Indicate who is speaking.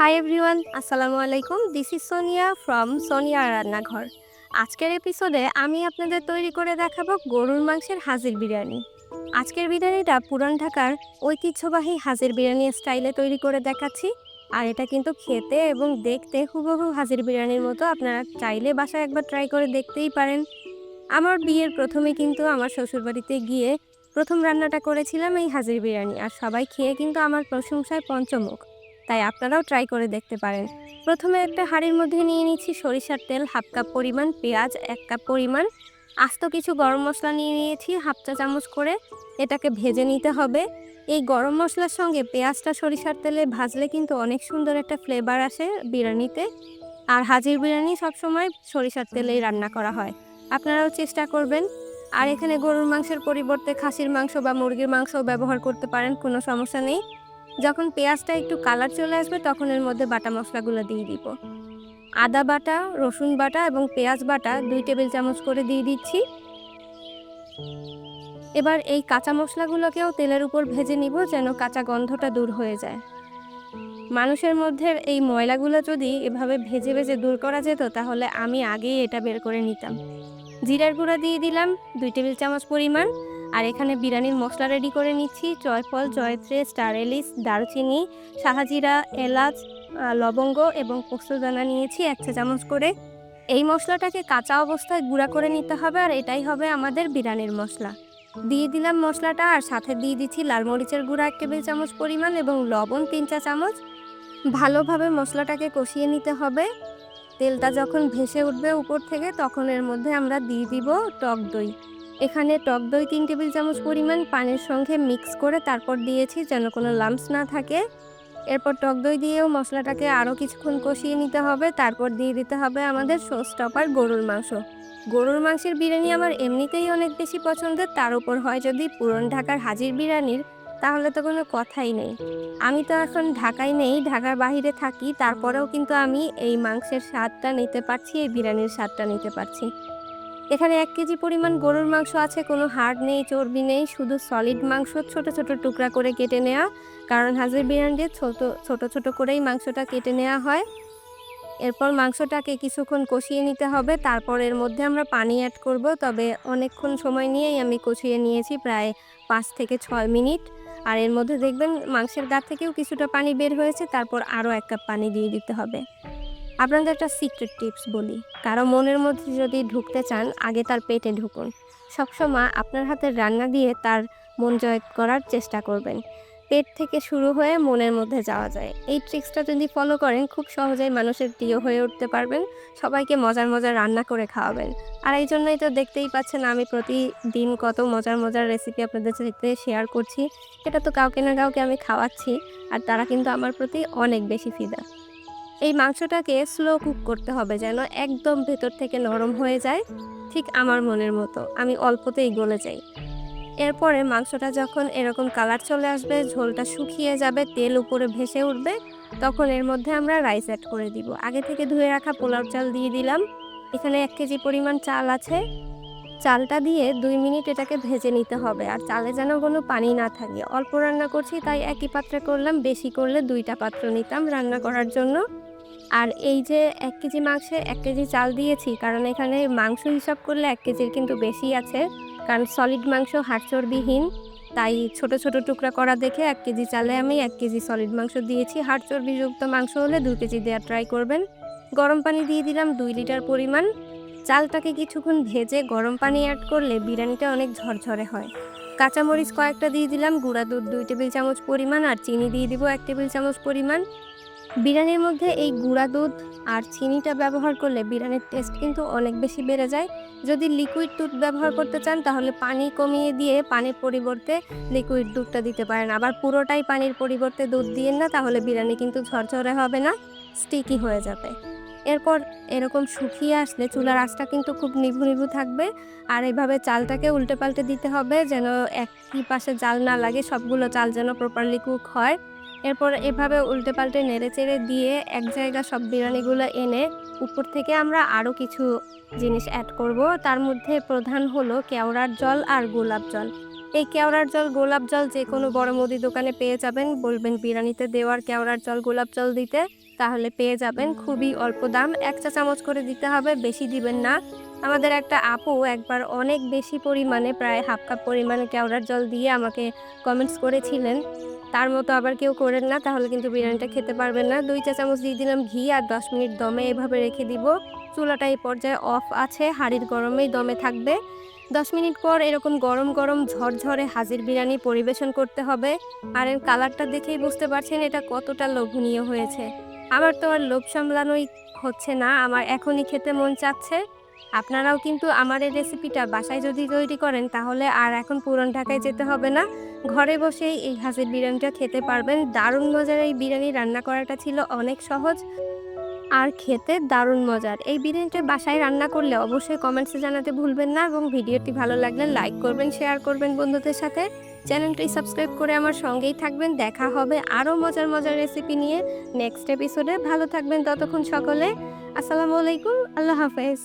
Speaker 1: High everyone আসসালামু আলাইকুম this is Sonia from Sonia রান্নাঘর আজকের এপিসোডে আমি আপনাদের তৈরি করে দেখাবো গরুর মাংসের হাজির বিরিয়ানি। আজকের বিরিয়ানিটা পুরান ঢাকার ঐতিহ্যবাহী হাজির বিরিয়ানি স্টাইলে তৈরি করে দেখাচ্ছি। আর এটা কিন্তু খেতে এবং দেখতে হুবহু হাজির বিরিয়ানির মতো আপনারা চাইলে বাসায় একবার ট্রাই করে দেখতেই পারেন। আমার বিয়ের প্রথমে কিন্তু আমার শ্বশুরবাড়িতে গিয়ে প্রথম রান্নাটা করেছিলাম এই হাজির বিরিয়ানি। আর সবাই খেয়ে কিন্তু আমার প্রশংসায় পঞ্চমুখ। তাই আপনারাও ট্রাই করে দেখতে পারেন। প্রথমে একটা হাঁড়ির মধ্যে নিয়ে নিচ্ছি সরিষার তেল, হাফ কাপ পরিমাণ পেঁয়াজ, এক কাপ পরিমাণ আস্ত কিছু গরম মশলা নিয়ে নিয়েছি, হাফ চা চামচ করে। এটাকে ভেজে নিতে হবে। এই গরম মশলার সঙ্গে পেঁয়াজটা সরিষার তেলে ভাজলে কিন্তু অনেক সুন্দর একটা ফ্লেভার আসে বিরিয়ানিতে। আর হাজির বিরিয়ানি সবসময় সরিষার তেলেই রান্না করা হয়। আপনারাও চেষ্টা করবেন। আর এখানে গরুর মাংসের পরিবর্তে খাসির মাংস বা মুরগির মাংস ব্যবহার করতে পারেন, কোনো সমস্যা নেই। যখন পেঁয়াজটা একটু কালার চলে আসবে, তখন এর মধ্যে বাটা মশলাগুলো দিয়ে দিব। আদা বাটা, রসুন বাটা এবং পেঁয়াজ বাটা দুই টেবিল চামচ করে দিয়ে দিচ্ছি। এবার এই কাঁচা মশলাগুলোকেও তেলের উপর ভেজে নিব যেন কাঁচা গন্ধটা দূর হয়ে যায়। মানুষের মধ্যে এই ময়লাগুলো যদি এভাবে ভেজে ভেজে দূর করা যেত, তাহলে আমি আগেই এটা বের করে নিতাম। জিরার গুঁড়া দিয়ে দিলাম, দুই টেবিল চামচ পরিমাণ। আর এখানে বিরিয়ানির মশলা রেডি করে নিচ্ছি। জয়ফল জয়ত্রে স্টার এলিস দারচিনি, শাহাজিরা, এলাচ লবঙ্গ এবং পোস্তদানা নিয়েছি এক চা চামচ করে। এই মশলাটাকে কাঁচা অবস্থায় গুঁড়া করে নিতে হবে আর এটাই হবে আমাদের বিরিয়ানির মশলা। দিয়ে দিলাম মশলাটা আর সাথে দিয়ে দিচ্ছি লাল মরিচের গুঁড়া এক টেবিল চামচ পরিমাণ এবং লবণ তিন চা চামচ। ভালোভাবে মশলাটাকে কষিয়ে নিতে হবে। তেলটা যখন ভেসে উঠবে উপর থেকে তখন এর মধ্যে আমরা দিয়ে দিব টক দই। এখানে টক দই তিন টেবিল চামচ পরিমাণ, পানির সঙ্গে মিক্স করে তারপর দিয়েছি যেন কোনো লাম্পস না থাকে। এরপর টক দই দিয়েও মশলাটাকে আরও কিছুক্ষণ কষিয়ে নিতে হবে। তারপর দিয়ে দিতে হবে আমাদের সোস টপার গরুর মাংস। গরুর মাংসের বিরিয়ানি আমার এমনিতেই অনেক বেশি পছন্দের, তার উপর হয় যদি পুরন ঢাকার হাজির বিরিয়ানির, তাহলে তো কোনো কথাই নেই। আমি তো এখন ঢাকায় নেই, ঢাকার বাইরে থাকি, তারপরেও কিন্তু আমি এই মাংসের স্বাদটা নিতে পারছি, এই বিরিয়ানির স্বাদটা নিতে পারছি। এখানে এক কেজি পরিমাণ গরুর মাংস আছে, কোনো হাড় নেই, চর্বি নেই, শুধু সলিড মাংস, ছোট ছোট টুকরা করে কেটে নেওয়া। কারণ হাজির বিরিয়ানিতে ছোট ছোট ছোট করেই মাংসটা কেটে নেওয়া হয়। এরপর মাংসটাকে কিছুক্ষণ কষিয়ে নিতে হবে, তারপর এর মধ্যে আমরা পানি অ্যাড করব। তবে অনেকক্ষণ সময় নিয়েই আমি কষিয়ে নিয়েছি প্রায় পাঁচ থেকে ছয় মিনিট। আর এর মধ্যে দেখবেন মাংসের গা থেকেও কিছুটা পানি বের হয়েছে, তারপর আরও এক কাপ পানি দিয়ে দিতে হবে। আপনাদের একটা সিক্রেট টিপস বলি। কারও মনের মধ্যে যদি ঢুকতে চান, আগে তার পেটে ঢুকুন। সবসময় আপনার হাতের রান্না দিয়ে তার মন জয় করার চেষ্টা করবেন। পেট থেকে শুরু হয়ে মনের মধ্যে যাওয়া যায়। এই ট্রিক্সটা যদি ফলো করেন, খুব সহজেই মানুষের প্রিয় হয়ে উঠতে পারবেন। সবাইকে মজার মজার রান্না করে খাওয়াবেন। আর এই জন্যই তো দেখতেই পাচ্ছেন, আমি প্রতিদিন কত মজার মজার রেসিপি আপনাদের সাথে শেয়ার করছি। এটা তো কাউকে না কাউকে আমি খাওয়াচ্ছি, আর তারা কিন্তু আমার প্রতি অনেক বেশি ফিদা এই মাংসটাকে স্লো কুক করতে হবে যেন একদম ভেতর থেকে নরম হয়ে যায়, ঠিক আমার মনের মতো। আমি অল্পতেই গলে যাই। এরপরে মাংসটা যখন এরকম কালার চলে আসবে, ঝোলটা শুকিয়ে যাবে, তেল উপরে ভেসে উঠবে, তখন এর মধ্যে আমরা রাইস অ্যাড করে দিব। আগে থেকে ধুয়ে রাখা পোলাও চাল দিয়ে দিলাম। এখানে এক কেজি পরিমাণ চাল আছে। চালটা দিয়ে দুই মিনিট এটাকে ভেজে নিতে হবে। আর চালে যেন কোনো পানি না থাকে। অল্প রান্না করছি, তাই একই পাত্রে করলাম। বেশি করলে দুইটা পাত্র নিতাম রান্না করার জন্য। আর এই যে এক কেজি মাংসে এক কেজি চাল দিয়েছি, কারণ এখানে মাংস হিসাব করলে এক কেজির কিন্তু বেশি আছে। কারণ সলিড মাংস হাড় চর্বিহীন তাই ছোট ছোট টুকরা করা দেখে এক কেজি চালে আমি এক কেজি সলিড মাংস দিয়েছি। হাড় চর্বিযুক্ত মাংস হলে দু কেজি দেওয়ার ট্রাই করবেন। গরম পানি দিয়ে দিলাম দুই লিটার পরিমাণ। চালটাকে কিছুক্ষণ ভেজে গরম পানি অ্যাড করলে বিরিয়ানিটা অনেক ঝরঝরে হয়। কাঁচামরিচ কয়েকটা দিয়ে দিলাম, গুঁড়া দুধ দুই টেবিল চামচ পরিমাণ, আর চিনি দিয়ে দিব এক টেবিল চামচ পরিমাণ। বিরিয়ানির মধ্যে এই গুঁড়া দুধ আর চিনিটা ব্যবহার করলে বিরিয়ানির টেস্ট কিন্তু অনেক বেশি বেড়ে যায়। যদি লিকুইড দুধ ব্যবহার করতে চান, তাহলে পানি কমিয়ে দিয়ে পানির পরিবর্তে লিকুইড দুধটা দিতে পারেন। আবার পুরোটাই পানির পরিবর্তে দুধ দিয়েন না, তাহলে বিরিয়ানি কিন্তু ঝরঝরে হবে না স্টিকি হয়ে যাবে। এরপর এরকম শুকিয়ে আসলে চুলার আঁচটা কিন্তু খুব নিভু নিভু থাকবে। আর এইভাবে চালটাকে উল্টে পাল্টে দিতে হবে যেন একই পাশে জাল না লাগে, সবগুলো চাল যেন প্রপারলি কুক হয়। এরপর এভাবে উল্টে পাল্টে নেড়ে চেড়ে দিয়ে এক জায়গা সব বিরিয়ানিগুলো এনে উপর থেকে আমরা আরও কিছু জিনিস অ্যাড করব। তার মধ্যে প্রধান হলো কেওড়ার জল আর গোলাপ জল। এই কেওড়ার জল, গোলাপ জল যে কোনো বড় মুদি দোকানে পেয়ে যাবেন। বলবেন বিরিয়ানিতে দেওয়ার কেওড়ার জল, গোলাপ জল দিতে, তাহলে পেয়ে যাবেন। খুবই অল্প দাম, এক চা চামচ করে দিতে হবে, বেশি দিবেন না। আমাদের একটা আপু একবার অনেক বেশি পরিমাণে, প্রায় হাফ কাপ পরিমাণে কেওড়ার জল দিয়ে আমাকে কমেন্টস করেছিলেন। তার মতো আবার কেউ করেন না, তাহলে কিন্তু বিরিয়ানিটা খেতে পারবেন না। দুই চা চামচ দিয়ে দিলাম ঘি আর দশ মিনিট দমে এভাবে রেখে দিব। চুলাটা এই পর্যায়ে অফ আছে, হাঁড়ির গরমেই দমে থাকবে। দশ মিনিট পর এরকম গরম গরম ঝরঝরে হাজির বিরিয়ানি পরিবেশন করতে হবে। আর এর কালারটা দেখেই বুঝতে পারছেন এটা কতটা লোভনীয় হয়েছে। আমার তো আর লোভ সামলানোই হচ্ছে না, আমার এখনই খেতে মন চাচ্ছে। আপনারাও কিন্তু আমার এই রেসিপিটা বাসায় যদি তৈরি করেন, তাহলে আর এখন পুরান ঢাকায় যেতে হবে না। ঘরে বসেই এই হাজির বিরিয়ানিটা খেতে পারবেন। দারুণ মজার এই বিরিয়ানি রান্না করাটা ছিল অনেক সহজ আর খেতে দারুণ মজার। এই বিরিয়ানিটা বাসায় রান্না করলে অবশ্যই কমেন্টসে জানাতে ভুলবেন না এবং ভিডিওটি ভালো লাগলে লাইক করবেন শেয়ার করবেন বন্ধুদের সাথে। চ্যানেলটি সাবস্ক্রাইব করে আমার সঙ্গেই থাকবেন। দেখা হবে আরও মজার মজার রেসিপি নিয়ে নেক্সট এপিসোডে ভালো থাকবেন ততক্ষণ সকলে। আসসালামু আলাইকুম। আল্লাহ হাফেজ।